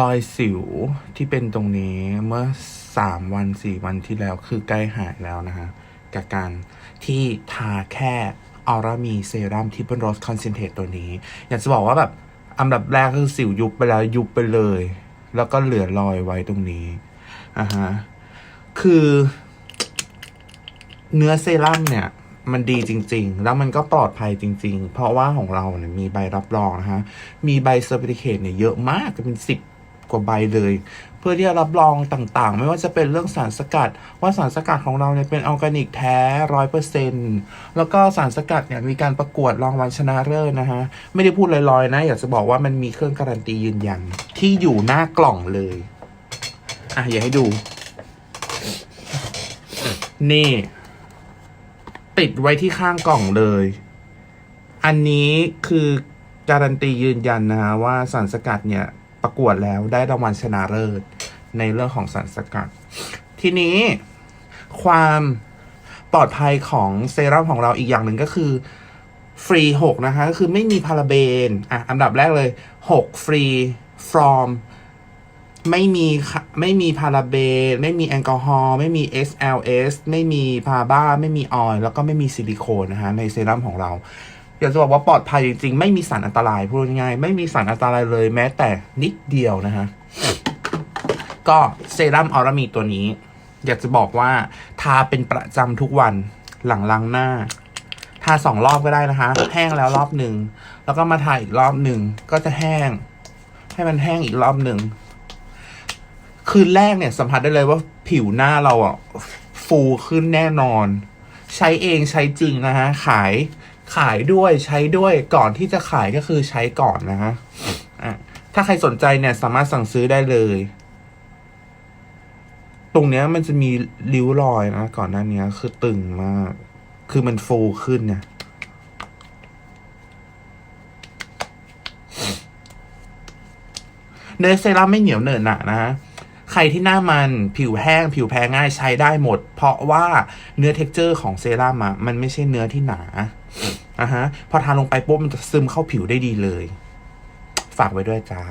รอยสิวที่เป็นตรงนี้เมื่อสามวันสี่วันที่แล้วคือใกล้หายแล้วนะฮะ กับการที่ทาแค่ออร่ามีเซรั่มที่เป็นโรสคอนเซนเทรตตัวนี้ อยากจะบอกว่าแบบอันดับแรกคือสิวยุบไปแล้วยุบไปเลย แล้วก็เหลือรอยไว้ตรงนี้อะฮะ คือ เนื้อเซรั่มเนี่ย มันดีจริง ๆ แล้วมันก็ปลอดภัยจริง ๆ เพราะว่าของเราเนี่ยมีใบรับรองนะฮะ มีใบเซอร์ติเคตเนี่ยเยอะมากเป็นสิบ กว่าใบเลย เพื่อที่จะรับรองต่างๆ ไม่ว่าจะเป็นเรื่องสารสกัด ว่าสารสกัดของเราเนี่ยเป็นออร์แกนิกแท้ร้อยเปอร์เซ็นแล้วก็สารสกัดเนี่ยมีการประกวดรางวัลชนะเลิศนะฮะ ไม่ได้พูดลอยๆนะ อยากจะบอกว่ามันมีเครื่องการันตียืนยัน ที่อยู่หน้ากล่องเลยอะอย่าให้ดู นี่ ติดไว้ที่ข้างกล่องเลย อันนี้คือการันตียืนยันนะฮะว่าสารสกัดเนี่ย ประกวดแล้วได้รางวัลชนะเลิศในเรื่องของสารสกัด ทีนี้ความปลอดภัยของเซรั่มของเราอีกอย่างหนึ่งก็คือ ฟรีหกนะคะ ก็คือไม่มีพาราเบน อะ อันดับแรกเลยหกฟรี from ไม่มีไม่มีพาราเบน ไม่มีแอลกอฮอล์ไม่มี SLS ไม่มีพาบ้า ไม่มีออยล์แล้วก็ไม่มีซิลิโคนนะฮะในเซรั่มของเรา อยากจะบอกว่าปลอดภัยจริงๆ ไม่มีสารอันตรายพูดง่ายๆไม่มีสารอันตรายเลยแม้แต่นิดเดียวนะฮะ ก็เซรั่มออรามีตัวนี้ อยากจะบอกว่าทาเป็นประจำทุกวันหลังล้างหน้า ทาสองรอบก็ได้นะคะ แห้งแล้วรอบหนึ่ง แล้วก็มาทาอีกรอบหนึ่ง ก็จะแห้ง ให้มันแห้งอีกรอบหนึ่ง คืนแรกเนี่ยสัมผัสได้เลยว่าผิวหน้าเราอะ ฟูขึ้นแน่นอน ใช้เองใช้จริงนะฮะ ขาย ขายด้วยใช้ด้วยก่อนที่จะขายก็คือใช้ก่อนนะฮะอะถ้าใครสนใจเนี่ยสามารถสั่งซื้อได้เลย ตรงเนี้ยมันจะมีริ้วรอยนะก่อนหน้านี้คือตึงมาก คือมันฟูขึ้นเนี่ยเนื้อเซรั่มไม่เหนียวเหนอะหนะนะ ใครที่หน้ามันผิวแห้ง ผิวแพ้ง่ายใช้ได้หมด เพราะว่าเนื้อเท็กเจอร์ของเซรั่มอะมันไม่ใช่เนื้อที่หนาอะฮะ พอทาลงไปปุ๊บมันจะซึมเข้าผิวได้ดีเลย ฝากไว้ด้วยจ้า